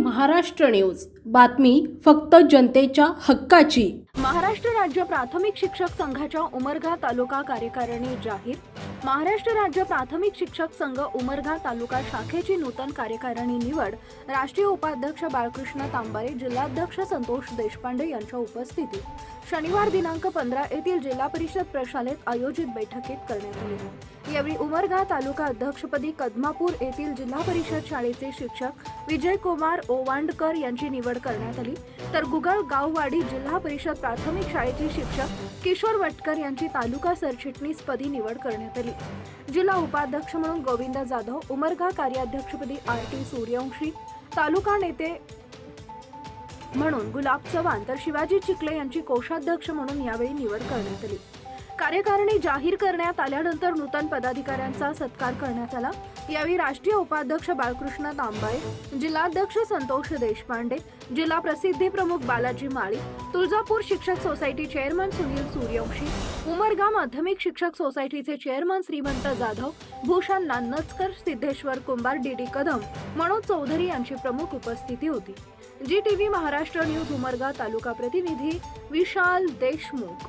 Maharashtra news. बातमी फक्त जनतेच्या हक्काची. महाराष्ट्र राज्य प्राथमिक शिक्षक संघाच्या उमरगा तालुका कार्यकारिणी जाहीर. महाराष्ट्र राज्य प्राथमिक शिक्षक संघ उमरगा तालुका शाखेची नूतन कार्यकारिणी निवड. राष्ट्रीय उपाध्यक्ष बाळकृष्ण तांबारे जिल्हाध्यक्ष संतोष देशपांडे यांच्या उपस्थितीत. शनिवार दिनांक पंधरा येथील जिल्हा परिषद प्रशालेत आयोजित बैठकीत करण्यात आली. यावेळी उमरगा तालुका अध्यक्षपदी कदमापूर येथील जिल्हा परिषद शाळेचे शिक्षक विजय कुमार ओवांडकर यांची निवड निवड करण्यात आली. तर गुगळ गाववाडी जिल्हा परिषद प्राथमिक शाळेचे शिक्षक किशोर वटकर यांची तालुका सरचिटणीसपदी निवड करण्यात आली. जिल्हा उपाध्यक्ष म्हणून गोविंद जाधव उमरगा कार्याध्यक्षपदी आर टी सूर्यवंशी तालुका नेते म्हणून गुलाब चव्हाण तर शिवाजी चिखले यांची कोषाध्यक्ष म्हणून यावेळी निवड करण्यात आली. कार्यकारिणी जाहीर करण्यात आल्यानंतर नूतन पदाधिकाऱ्यांचा सत्कार करण्यात आला. यावेळी राष्ट्रीय उपाध्यक्ष बाळकृष्ण तांबाळे जिल्हाध्यक्ष संतोष देशपांडे जिल्हा प्रसिद्धी प्रमुख बालाजी माळी तुळजापूर शिक्षक सोसायटी चेअरमन सुनील सूर्यवंशी उमरगा माध्यमिक शिक्षक सोसायटीचे chairman Shrimant Jadhav Bhushan Nannachkar Siddheshwar Kumbhar D D Kadam Manoj Chaudhari यांची प्रमुख उपस्थिती होती. G TV Maharashtra news Umarga तालुका प्रतिनिधी Vishal Deshmukh.